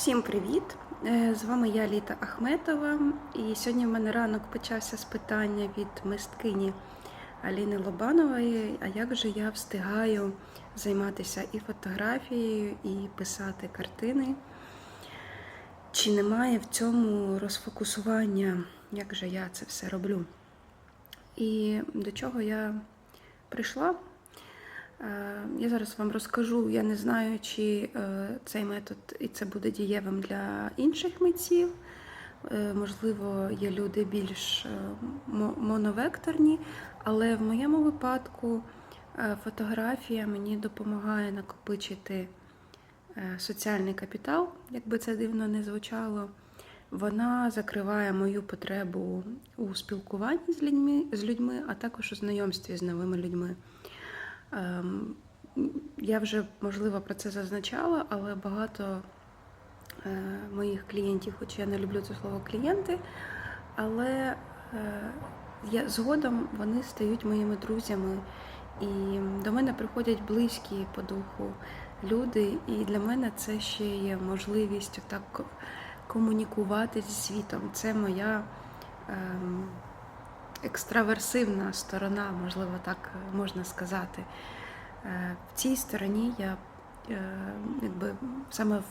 Всім привіт! Е, З вами я Літа Ахметова. І сьогодні в мене ранок почався з питання від мисткині Аліни Лобанової. А як же я встигаю займатися і фотографією, і писати картини? Чи немає в цьому розфокусування, як же я це все роблю? І до чого я прийшла? Е, Я зараз вам розкажу. Я не знаю, чи е, цей метод і це буде дієвим для інших митців. Е, Можливо, є люди більш моновекторні, але в моєму випадку фотографія мені допомагає накопичити соціальний капітал, якби це дивно не звучало. Вона закриває мою потребу у спілкуванні з людьми, з людьми, а також у знайомстві з новими людьми. Ем, Я вже, можливо, про це зазначала, але багато е, моїх клієнтів, хоч я не люблю це слово клієнти, але е, я, згодом вони стають моїми друзями, і до мене приходять близькі по духу люди, і для мене це ще є можливість так комунікувати зі світом. Це моя. ем, екстраверсивна сторона, можливо, так можна сказати. Е, В цій стороні я е, якби саме в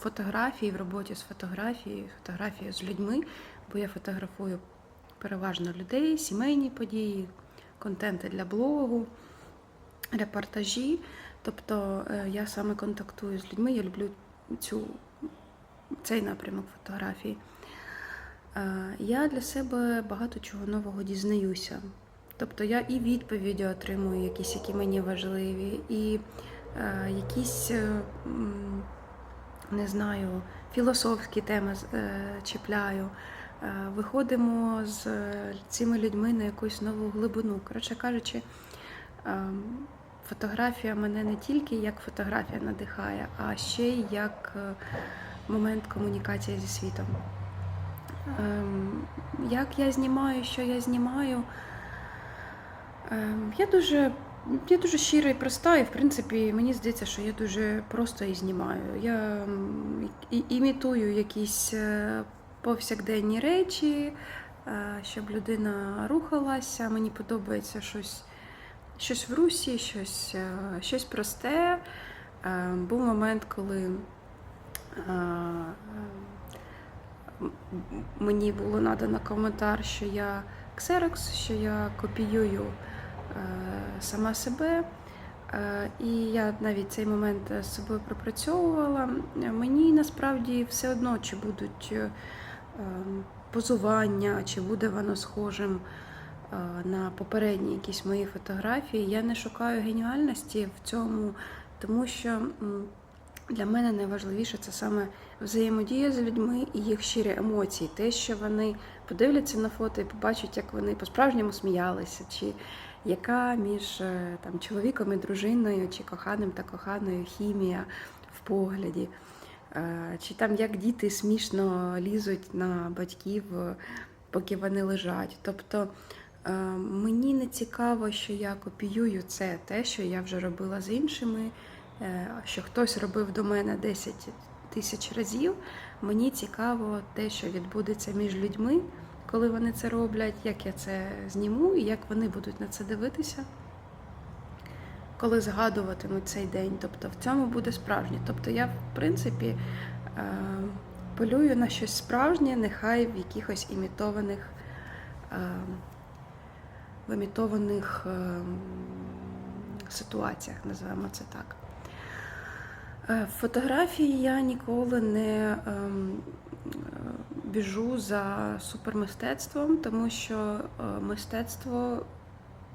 фотографії, в роботі з фотографією, фотографією з людьми, бо я фотографую переважно людей, сімейні події, контенти для блогу, репортажі. Тобто е, я саме контактую з людьми, я люблю цю, цей напрямок фотографії. Е, Я для себе багато чого нового дізнаюся. Тобто я і відповіді отримую, якісь, які мені важливі, і е, якісь, е, не знаю, філософські теми е, чіпляю. Е, виходимо з е, цими людьми на якусь нову глибину. Коротше кажучи, е, фотографія мене не тільки як фотографія надихає, а ще й як е, момент комунікації зі світом. Ем, Як я знімаю, що я знімаю? Ем, Я дуже, я дуже щира і проста, і в принципі мені здається, що я дуже просто і знімаю. Я імітую якісь е, повсякденні речі, е, щоб людина рухалася. Мені подобається щось, щось в русі, щось, е, щось просте. Е, Був момент, коли. Мені було надано коментар, що я ксерокс, що я копіюю е, сама себе. Е, І я навіть цей момент з собою пропрацьовувала. Мені насправді все одно, чи будуть е, ем, позування, чи буде воно схожим на попередні якісь мої фотографії. Я не шукаю геніальності в цьому, тому що для мене найважливіше це саме взаємодія з людьми і їх щирі емоції. Те, що вони подивляться на фото і побачать, як вони по-справжньому сміялися, чи яка між е, там, чоловіком і дружиною, чи коханим та коханою хімія в погляді. Е, Чи там як діти смішно лізуть на батьків, е, поки вони лежать. Тобто мені не цікаво, що я копіюю це, те, що я вже робила з іншими, що хтось робив до мене 10 тисяч разів. Мені цікаво те, що відбудеться між людьми, коли вони це роблять, як я це зніму і як вони будуть на це дивитися коли згадуватимуть цей день. Тобто в цьому буде справжнє. Тобто я, в принципі, е, полюю на щось справжнє, нехай в якихось імітованих, е, в імітованих е, ситуаціях, називаємо це так. Е, фотографії я ніколи не ем, е, біжу за супермистецтвом, тому що е, мистецтво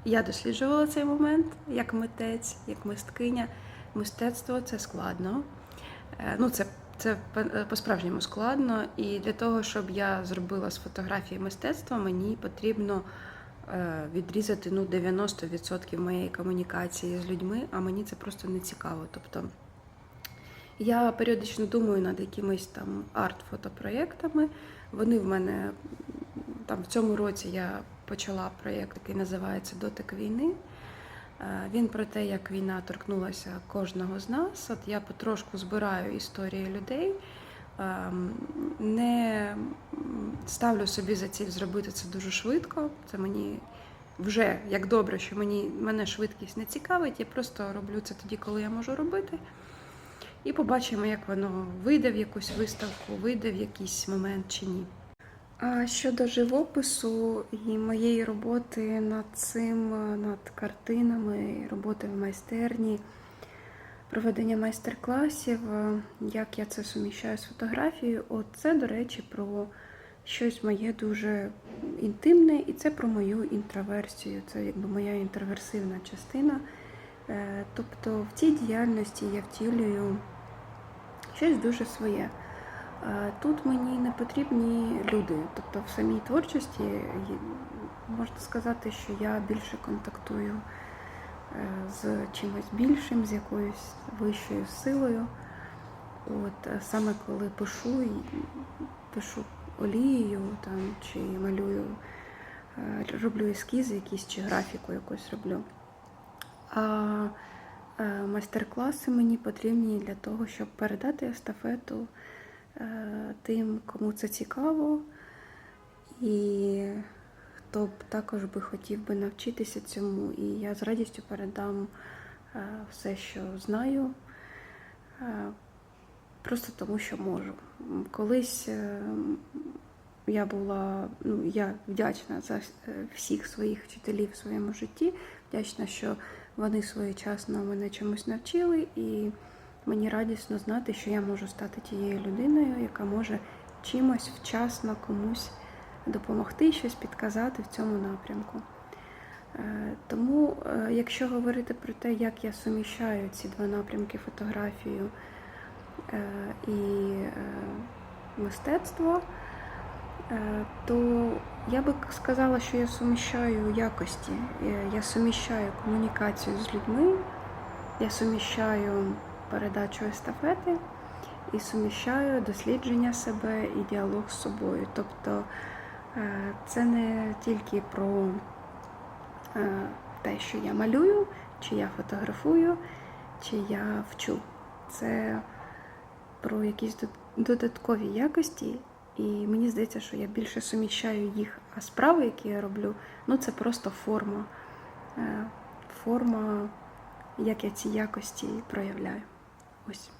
я досліджувала цей момент як митець, як мисткиня. Мистецтво це складно. Ну, це, це по- по-справжньому складно. І для того, щоб я зробила з фотографії мистецтво, мені потрібно відрізати ну, 90% моєї комунікації з людьми, а мені це просто не цікаво. Тобто я періодично думаю над якимись там арт-фотопроєктами. Вони в мене там в цьому році я почала проєкт, який називається Дотик війни. Е, Він про те, як війна торкнулася кожного з нас. От я потрошку збираю історії людей, ем, не ставлю собі за ціль зробити це дуже швидко. Це мені вже як добре, що мені мене швидкість не цікавить. Я просто роблю це тоді, коли я можу робити. І побачимо, як воно вийде в якусь виставку, вийде в якийсь момент чи ні. А щодо живопису і моєї роботи над цим, над картинами, роботи в майстерні, проведення майстер-класів, як я це суміщаю з фотографією, от це, до речі, про щось моє дуже інтимне, і це про мою інтроверсію. Це якби моя інтроверсивна частина. Е, Тобто в цій діяльності я втілюю щось дуже своє. Е, Тут мені не потрібні люди. Тобто в самій творчості можна сказати, що я більше контактую е, з чимось більшим, з якоюсь вищою силою. От е, саме коли пишу, пишу олією там, чи малюю, роблю ескізи якісь чи графіку якусь роблю. А майстер-класи мені потрібні для того, щоб передати естафету е, тим, кому це цікаво, і хто б також би хотів би навчитися цьому. І я з радістю передам е, все, що знаю, е, просто тому, що можу. Колись е, я була, ну, я вдячна за е, всіх своїх вчителів в своєму житті, вдячна, що вони своєчасно мене чомусь навчили, і мені радісно знати, що я можу стати тією людиною, яка може чимось вчасно комусь допомогти, щось підказати в цьому напрямку. Е, Тому, е, якщо говорити про те, як я суміщаю ці два напрямки фотографію е, і мистецтво, то я би сказала, що я суміщаю якості. Е, Я суміщаю комунікацію з людьми, я суміщаю передачу естафети і суміщаю дослідження себе і діалог з собою. Тобто е, це не тільки про е, те, що я малюю, чи я фотографую, чи я вчу. Це про якісь додаткові якості, і мені здається, що я більше суміщаю їх, а справи, які я роблю, ну це просто форма. Е, Форма, як я ці якості проявляю. Ось.